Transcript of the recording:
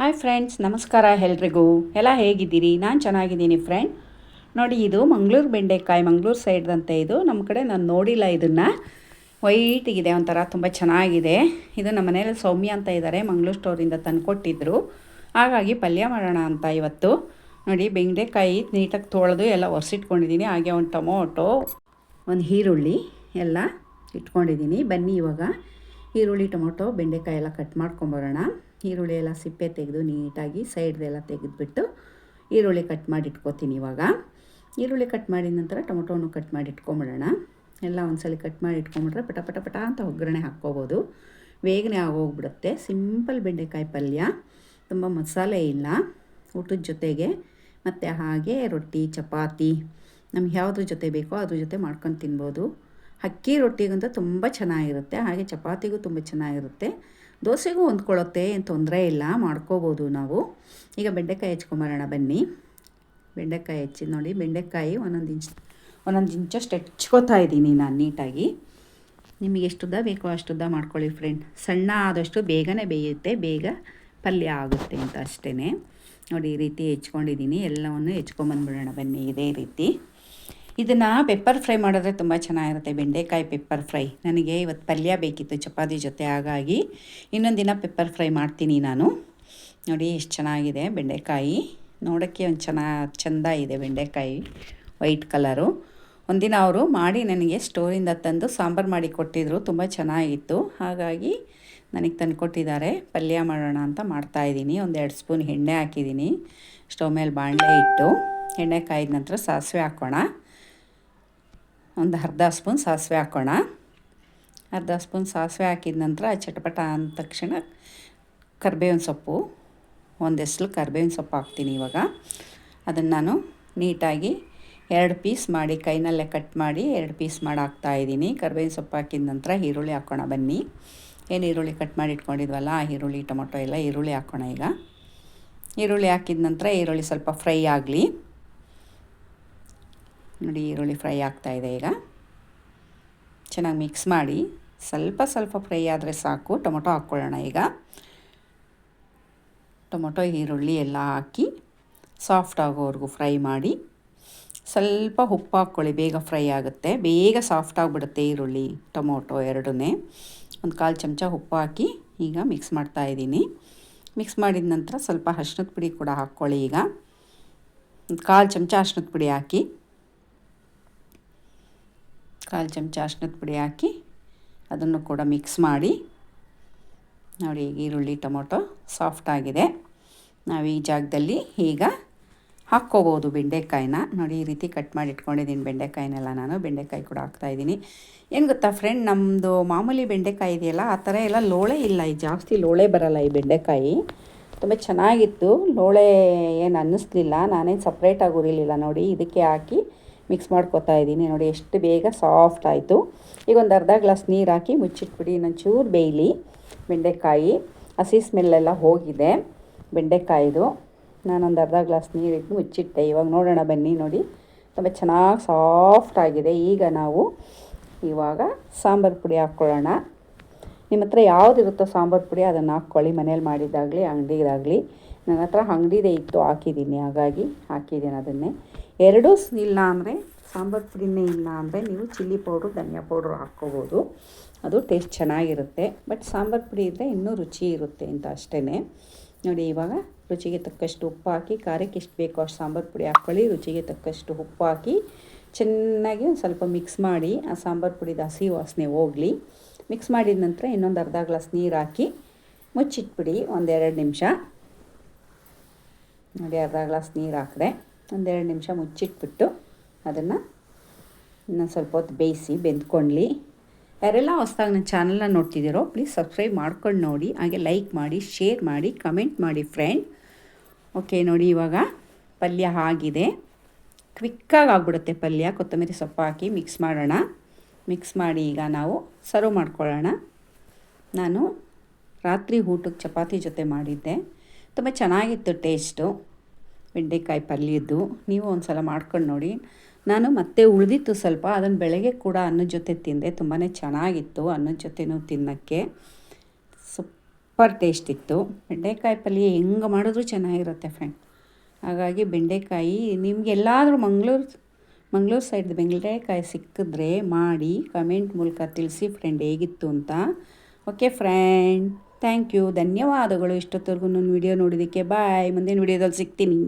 Hi friends ನಮಸ್ಕಾರ ಎಲ್ರಿಗೂ. ಎಲ್ಲ ಹೇಗಿದ್ದೀರಿ? ನಾನು ಚೆನ್ನಾಗಿದ್ದೀನಿ ಫ್ರೆಂಡ್ ನೋಡಿ, ಇದು ಮಂಗಳೂರು ಬೆಂಡೆಕಾಯಿ, ಮಂಗಳೂರು ಸೈಡ್ದಂತೆ ಇದು. ನಮ್ಮ ಕಡೆ ನಾನು ನೋಡಿಲ್ಲ ಇದನ್ನು. ವೈಟಿಗಿದೆ ಒಂಥರ ತುಂಬ ಚೆನ್ನಾಗಿದೆ. ಇದು ನಮ್ಮ ಮನೇಲಿ ಸೌಮ್ಯ ಅಂತ ಇದ್ದಾರೆ ಮಂಗಳೂರು ಸ್ಟೋರಿಂದ ತಂದುಕೊಟ್ಟಿದ್ರು. ಹಾಗಾಗಿ ಪಲ್ಯ ಮಾಡೋಣ ಅಂತ ಇವತ್ತು. ನೋಡಿ, ಬೆಂಡೆಕಾಯಿ ನೀಟಾಗಿ ತೊಳೆದು ಎಲ್ಲ ಒರೆಸಿಟ್ಕೊಂಡಿದ್ದೀನಿ ಹಾಗೆ ಒಂದು ಟೊಮೊಟೊ, ಒಂದು ಈರುಳ್ಳಿ ಎಲ್ಲ ಇಟ್ಕೊಂಡಿದ್ದೀನಿ ಬನ್ನಿ ಇವಾಗ. ಈರುಳ್ಳಿ, ಟೊಮೊಟೊ, ಬೆಂಡೆಕಾಯಿ ಎಲ್ಲ ಕಟ್ ಮಾಡ್ಕೊಂಬರೋಣ ಈರುಳ್ಳಿ ಎಲ್ಲ ಸಿಪ್ಪೆ ತೆಗೆದು ನೀಟಾಗಿ ಸೈಡ್ದೆಲ್ಲ ತೆಗೆದುಬಿಟ್ಟು ಈರುಳ್ಳಿ ಕಟ್ ಮಾಡಿ ಇಟ್ಕೋತೀನಿ ಇವಾಗ. ಈರುಳ್ಳಿ ಕಟ್ ಮಾಡಿದ ನಂತರ ಟೊಮೊಟೊನು ಕಟ್ ಮಾಡಿ ಇಟ್ಕೊಂಬಿಡೋಣ ಎಲ್ಲ ಒಂದ್ಸಲ ಕಟ್ ಮಾಡಿ ಇಟ್ಕೊಂಬಿಟ್ರೆ ಪಟ ಪಟ ಪಟ ಅಂತ ಒಗ್ಗರಣೆ ಹಾಕ್ಕೋಬೋದು. ಬೇಗನೆ ಆಗೋಗ್ಬಿಡುತ್ತೆ. ಸಿಂಪಲ್ ಬೆಂಡೆಕಾಯಿ ಪಲ್ಯ. ತುಂಬ ಮಸಾಲೆ ಇಲ್ಲ. ಊಟದ ಜೊತೆಗೆ ಮತ್ತು ಹಾಗೆ ರೊಟ್ಟಿ, ಚಪಾತಿ, ನಮ್ಗೆ ಯಾವುದ್ರ ಜೊತೆ ಬೇಕೋ ಅದ್ರ ಜೊತೆ ಮಾಡ್ಕೊಂಡು ತಿನ್ಬೋದು. ಅಕ್ಕಿ ರೊಟ್ಟಿಗಂತೂ ತುಂಬ ಚೆನ್ನಾಗಿರುತ್ತೆ. ಹಾಗೆ ಚಪಾತಿಗೂ ತುಂಬ ಚೆನ್ನಾಗಿರುತ್ತೆ. ದೋಸೆಗೂ ಹೊಂದ್ಕೊಳ್ಳುತ್ತೆ ಏನು ತೊಂದರೆ ಇಲ್ಲ, ಮಾಡ್ಕೋಬೋದು ನಾವು. ಈಗ ಬೆಂಡೆಕಾಯಿ ಹೆಚ್ಕೊಂಬರೋಣ ಬನ್ನಿ. ಬೆಂಡೆಕಾಯಿ ಹೆಚ್ಚಿ ನೋಡಿ, ಬೆಂಡೆಕಾಯಿ ಒಂದೊಂದು ಇಂಚ್, ಒಂದೊಂದು ಇಂಚಷ್ಟು ಹೆಚ್ಕೋತಾ ಇದ್ದೀನಿ ನಾನು ನೀಟಾಗಿ. ನಿಮಗೆ ಎಷ್ಟುದ್ದ ಬೇಕೋ ಅಷ್ಟುದ್ದ ಮಾಡ್ಕೊಳ್ಳಿ ಫ್ರೆಂಡ್ ಸಣ್ಣ ಆದಷ್ಟು ಬೇಗನೆ ಬೇಯುತ್ತೆ, ಬೇಗ ಪಲ್ಯ ಆಗುತ್ತೆ ಅಂತ ಅಷ್ಟೇ ನೋಡಿ, ಈ ರೀತಿ ಹೆಚ್ಕೊಂಡಿದ್ದೀನಿ, ಎಲ್ಲವನ್ನು ಹೆಚ್ಕೊಂಬಂದ್ಬಿಡೋಣ ಬನ್ನಿ, ಇದೇ ರೀತಿ. ಇದನ್ನು ಪೆಪ್ಪರ್ ಫ್ರೈ ಮಾಡಿದ್ರೆ ತುಂಬ ಚೆನ್ನಾಗಿರುತ್ತೆ. ಬೆಂಡೆಕಾಯಿ ಪೆಪ್ಪರ್ ಫ್ರೈ ನನಗೆ ಇವತ್ತು ಪಲ್ಯ ಬೇಕಿತ್ತು, ಚಪಾತಿ ಜೊತೆ. ಹಾಗಾಗಿ ಇನ್ನೊಂದು ದಿನ ಪೆಪ್ಪರ್ ಫ್ರೈ ಮಾಡ್ತೀನಿ ನಾನು. ನೋಡಿ, ಎಷ್ಟು ಚೆನ್ನಾಗಿದೆ ಬೆಂಡೆಕಾಯಿ. ನೋಡೋಕ್ಕೆ ಒಂದು ಚೆನ್ನಾಗಿ ಚೆಂದ ಇದೆ ಬೆಂಡೆಕಾಯಿ ವೈಟ್ ಕಲರು ಒಂದಿನ ಅವರು ಮಾಡಿ ನನಗೆ ಸ್ಟೋರಿಂದ ತಂದು ಸಾಂಬಾರು ಮಾಡಿ ಕೊಟ್ಟಿದ್ರು. ತುಂಬ ಚೆನ್ನಾಗಿತ್ತು. ಹಾಗಾಗಿ ನನಗೆ ತಂದು ಕೊಟ್ಟಿದ್ದಾರೆ. ಪಲ್ಯ ಮಾಡೋಣ ಅಂತ ಮಾಡ್ತಾಯಿದ್ದೀನಿ ಒಂದು ಎರಡು ಸ್ಪೂನ್ ಎಣ್ಣೆ ಹಾಕಿದ್ದೀನಿ. ಸ್ಟವ್ ಮೇಲೆ ಬಾಣಲೆ ಇಟ್ಟು ಎಣ್ಣೆ ಕಾಯಿದ ನಂತರ ಸಾಸಿವೆ ಹಾಕೋಣ. ಒಂದು ಅರ್ಧ ಸ್ಪೂನ್ ಸಾಸಿವೆ ಹಾಕೋಣ. ಅರ್ಧ ಸ್ಪೂನ್ ಸಾಸಿವೆ ಹಾಕಿದ ನಂತರ ಚಟಪಟ ಅಂದ ತಕ್ಷಣ ಕರಿಬೇವಿನ ಸೊಪ್ಪು, ಒಂದೆಸಲು ಕರಿಬೇವಿನ ಸೊಪ್ಪು ಹಾಕ್ತೀನಿ ಇವಾಗ. ಅದನ್ನು ನಾನು ನೀಟಾಗಿ ಎರಡು ಪೀಸ್ ಮಾಡಿ, ಕೈನಲ್ಲೇ ಕಟ್ ಮಾಡಿ ಎರಡು ಪೀಸ್ ಮಾಡಿ ಹಾಕ್ತಾಯಿದ್ದೀನಿ ಕರ್ಬೇವಿನ ಸೊಪ್ಪು ಹಾಕಿದ ನಂತರ ಈರುಳ್ಳಿ ಹಾಕೋಣ ಬನ್ನಿ. ಏನು ಈರುಳ್ಳಿ ಕಟ್ ಮಾಡಿ ಇಟ್ಕೊಂಡಿದ್ವಲ್ಲ, ಆ ಈರುಳ್ಳಿ, ಟೊಮೊಟೊ ಎಲ್ಲ ಈರುಳ್ಳಿ ಹಾಕೋಣ ಈಗ. ಈರುಳ್ಳಿ ಹಾಕಿದ ನಂತರ ಈರುಳ್ಳಿ ಸ್ವಲ್ಪ ಫ್ರೈ ಆಗಲಿ. ನೋಡಿ ಈರುಳ್ಳಿ ಫ್ರೈ ಆಗ್ತಾಯಿದೆ ಈಗ. ಚೆನ್ನಾಗಿ ಮಿಕ್ಸ್ ಮಾಡಿ. ಸ್ವಲ್ಪ ಸ್ವಲ್ಪ ಫ್ರೈ ಆದರೆ ಸಾಕು. ಟೊಮೊಟೊ ಹಾಕ್ಕೊಳ್ಳೋಣ ಈಗ. ಟೊಮೊಟೊ, ಈರುಳ್ಳಿ ಎಲ್ಲ ಹಾಕಿ ಸಾಫ್ಟ್ ಆಗೋವರೆಗೂ ಫ್ರೈ ಮಾಡಿ. ಸ್ವಲ್ಪ ಉಪ್ಪು ಹಾಕ್ಕೊಳ್ಳಿ. ಬೇಗ ಫ್ರೈ ಆಗುತ್ತೆ. ಬೇಗ ಸಾಫ್ಟ್ ಆಗಿಬಿಡುತ್ತೆ ಈರುಳ್ಳಿ, ಟೊಮೊಟೊ ಎರಡೂ ಒಂದು ಕಾಲು ಚಮಚ ಉಪ್ಪು ಹಾಕಿ ಈಗ ಮಿಕ್ಸ್ ಮಾಡ್ತಾ ಇದ್ದೀನಿ. ಮಿಕ್ಸ್ ಮಾಡಿದ ನಂತರ ಸ್ವಲ್ಪ ಅರ್ಶಿನದ ಪುಡಿ ಕೂಡ ಹಾಕ್ಕೊಳ್ಳಿ ಈಗ. ಒಂದು ಕಾಲು ಚಮಚ ಅರ್ಶಿನದ ಪುಡಿ ಹಾಕಿ. ಕಾಲು ಚಮಚ ಅರ್ಶಿನದ ಪುಡಿ ಹಾಕಿ ಅದನ್ನು ಕೂಡ ಮಿಕ್ಸ್ ಮಾಡಿ ನೋಡಿ ಈರುಳ್ಳಿ ಟೊಮೊಟೊ ಸಾಫ್ಟ್ ಆಗಿದೆ. ನಾವು ಈ ಜಾಗದಲ್ಲಿ ಈಗ ಹಾಕ್ಕೋಬೋದು ಬೆಂಡೆಕಾಯಿನ. ನೋಡಿ ಈ ರೀತಿ ಕಟ್ ಮಾಡಿ ಇಟ್ಕೊಂಡಿದ್ದೀನಿ ಬೆಂಡೆಕಾಯಿನೆಲ್ಲ ನಾನು. ಬೆಂಡೆಕಾಯಿ ಕೂಡ ಹಾಕ್ತಾಯಿದ್ದೀನಿ ಏನು ಗೊತ್ತಾ ಫ್ರೆಂಡ್ ನಮ್ಮದು ಮಾಮೂಲಿ ಬೆಂಡೆಕಾಯಿ ಇದೆಯಲ್ಲ, ಆ ಥರ ಎಲ್ಲ ಲೋಳೆ ಇಲ್ಲ. ಈ ಜಾಸ್ತಿ ಲೋಳೆ ಬರಲ್ಲ ಈ ಬೆಂಡೆಕಾಯಿ. ತುಂಬ ಚೆನ್ನಾಗಿತ್ತು. ಲೋಳೆ ಏನು ಅನ್ನಿಸ್ಲಿಲ್ಲ. ನಾನೇನು ಸಪ್ರೇಟಾಗಿ ಉರಿಲಿಲ್ಲ. ನೋಡಿ ಇದಕ್ಕೆ ಹಾಕಿ ಮಿಕ್ಸ್ ಮಾಡ್ಕೊತಾ ಇದ್ದೀನಿ. ನೋಡಿ, ಎಷ್ಟು ಬೇಗ ಸಾಫ್ಟ್ ಆಯಿತು. ಈಗ ಒಂದು ಅರ್ಧ ಗ್ಲಾಸ್ ನೀರು ಹಾಕಿ ಮುಚ್ಚಿಟ್ಬಿಡಿ. ಇನ್ನೊಂಚೂರು ಬೇಯಲಿ. ಬೆಂಡೆಕಾಯಿ, ಹಸಿ ಸ್ಮೆಲ್ಲೆಲ್ಲ ಹೋಗಿದೆ. ಬೆಂಡೆಕಾಯಿದು. ನಾನೊಂದು ಅರ್ಧ ಗ್ಲಾಸ್ ನೀರಿಟ್ಟು ಮುಚ್ಚಿಟ್ಟೆ. ಇವಾಗ ನೋಡೋಣ, ಬನ್ನಿ ನೋಡಿ. ತುಂಬ ಚೆನ್ನಾಗಿ ಸಾಫ್ಟ್ ಆಗಿದೆ. ಈಗ ನಾವು ಇವಾಗ ಸಾಂಬಾರು ಪುಡಿ ಹಾಕ್ಕೊಳ್ಳೋಣ. ನಿಮ್ಮ ಹತ್ರ ಯಾವುದಿರುತ್ತೋ ಸಾಂಬಾರು ಪುಡಿ, ಅದನ್ನು ಹಾಕ್ಕೊಳ್ಳಿ. ಮನೇಲಿ ಮಾಡಿದ್ದಾಗಲಿ, ಅಂಗಡಿದಾಗಲಿ. ನನ್ನ ಹತ್ರ ಅಂಗಡಿದೇ ಇತ್ತು, ಹಾಕಿದ್ದೀನಿ. ಹಾಗಾಗಿ ಹಾಕಿದ್ದೀನಿ ಅದನ್ನೇ. ಎರಡೂ ಇಲ್ಲ ಅಂದರೆ ಸಾಂಬಾರು ಪುಡಿನೇ ಇಲ್ಲ ಅಂದರೆ ನೀವು ಚಿಲ್ಲಿ ಪೌಡ್ರು, ಧನಿಯಾ ಪೌಡ್ರು ಹಾಕ್ಕೋಬೋದು. ಅದು ಟೇಸ್ಟ್ ಚೆನ್ನಾಗಿರುತ್ತೆ. ಬಟ್ ಸಾಂಬಾರು ಪುಡಿ ಇದ್ದರೆ ಇನ್ನೂ ರುಚಿ ಇರುತ್ತೆ ಅಂತ ಅಷ್ಟೇ ನೋಡಿ, ಇವಾಗ ರುಚಿಗೆ ತಕ್ಕಷ್ಟು ಉಪ್ಪು ಹಾಕಿ, ಖಾರಕ್ಕೆ ಎಷ್ಟು ಬೇಕೋ ಅಷ್ಟು ಸಾಂಬಾರು ಪುಡಿ ಹಾಕ್ಕೊಳ್ಳಿ. ರುಚಿಗೆ ತಕ್ಕಷ್ಟು ಉಪ್ಪು ಹಾಕಿ, ಚೆನ್ನಾಗಿ ಒಂದು ಸ್ವಲ್ಪ ಮಿಕ್ಸ್ ಮಾಡಿ, ಆ ಸಾಂಬಾರು ಪುಡಿದ ಹಸಿ ವಾಸನೆ ಹೋಗಲಿ. ಮಿಕ್ಸ್ ಮಾಡಿದ ನಂತರ ಇನ್ನೊಂದು ಅರ್ಧ ಗ್ಲಾಸ್ ನೀರು ಹಾಕಿ, ಮುಚ್ಚಿಟ್ಬಿಡಿ ಒಂದೆರಡು ನಿಮಿಷ. ನೋಡಿ, ಅರ್ಧ ಗ್ಲಾಸ್ ನೀರು ಹಾಕಿದೆ. ಒಂದೆರಡು ನಿಮಿಷ ಮುಚ್ಚಿಟ್ಬಿಟ್ಟು ಅದನ್ನು ಇನ್ನೊಂದು ಸ್ವಲ್ಪ ಹೊತ್ತು ಬೇಯಿಸಿ ಬೆಂದ್ಕೊಳ್ಳಿ. ಯಾರೆಲ್ಲ ಹೊಸ್ದಾಗಿ ನನ್ನ ಚಾನಲ್ನ ನೋಡ್ತಿದ್ದೀರೋ ಪ್ಲೀಸ್ ಸಬ್ಸ್ಕ್ರೈಬ್ ಮಾಡ್ಕೊಂಡು ನೋಡಿ. ಹಾಗೆ ಲೈಕ್ ಮಾಡಿ, ಶೇರ್ ಮಾಡಿ, ಕಮೆಂಟ್ ಮಾಡಿ ಫ್ರೆಂಡ್. ಓಕೆ, ನೋಡಿ ಇವಾಗ ಪಲ್ಯ ಆಗಿದೆ. ಕ್ವಿಕ್ಕಾಗಿ ಆಗಿಬಿಡುತ್ತೆ ಪಲ್ಯ. ಕೊತ್ತಂಬರಿ ಸೊಪ್ಪು ಹಾಕಿ ಮಿಕ್ಸ್ ಮಾಡೋಣ. ಮಿಕ್ಸ್ ಮಾಡಿ ಈಗ ನಾವು ಸರ್ವ್ ಮಾಡ್ಕೊಳ್ಳೋಣ. ನಾನು ರಾತ್ರಿ ಊಟಕ್ಕೆ ಚಪಾತಿ ಜೊತೆ ಮಾಡಿದ್ದೆ. ತುಂಬ ಚೆನ್ನಾಗಿತ್ತು ಟೇಸ್ಟು. ಬೆಂಡೆಕಾಯಿ ಪಲ್ಯದ್ದು. ನೀವು ಒಂದು ಸಲ ಮಾಡ್ಕೊಂಡು ನೋಡಿ. ನಾನು ಮತ್ತೆ ಉಳಿದಿತ್ತು ಸ್ವಲ್ಪ ಅದನ್ನು ಬೆಳಗ್ಗೆ ಕೂಡ ಅನ್ನದ ಜೊತೆ ತಿಂದೆ. ತುಂಬಾ ಚೆನ್ನಾಗಿತ್ತು ಅನ್ನದ ಜೊತೆನೂ ತಿನ್ನೋಕ್ಕೆ. ಸೂಪರ್ ಟೇಸ್ಟ್ ಇತ್ತು. ಬೆಂಡೆಕಾಯಿ ಪಲ್ಯ ಹೆಂಗೆ ಮಾಡಿದ್ರೂ ಚೆನ್ನಾಗಿರುತ್ತೆ ಫ್ರೆಂಡ್. ಹಾಗಾಗಿ ಬೆಂಡೆಕಾಯಿ ನಿಮಗೆಲ್ಲಾದರೂ ಮಂಗಳೂರು ಮಂಗಳೂರು ಸೈಡ್ ಬೆಂಡೆಕಾಯಿ ಸಿಕ್ಕಿದ್ರೆ ಮಾಡಿ, ಕಮೆಂಟ್ ಮೂಲಕ ತಿಳಿಸಿ ಫ್ರೆಂಡ್ ಹೇಗಿತ್ತು ಅಂತ. Okay friend. ಥ್ಯಾಂಕ್ ಯು ಧನ್ಯವಾದಗಳು. ಇಷ್ಟೊತ್ತವರೆಗೂ ನನ್ನ ವಿಡಿಯೋ ನೋಡಿದ್ದಕ್ಕೆ. ಬಾಯ್ ಮುಂದಿನ ವಿಡಿಯೋದಲ್ಲಿ ಸಿಗ್ತೀನಿ.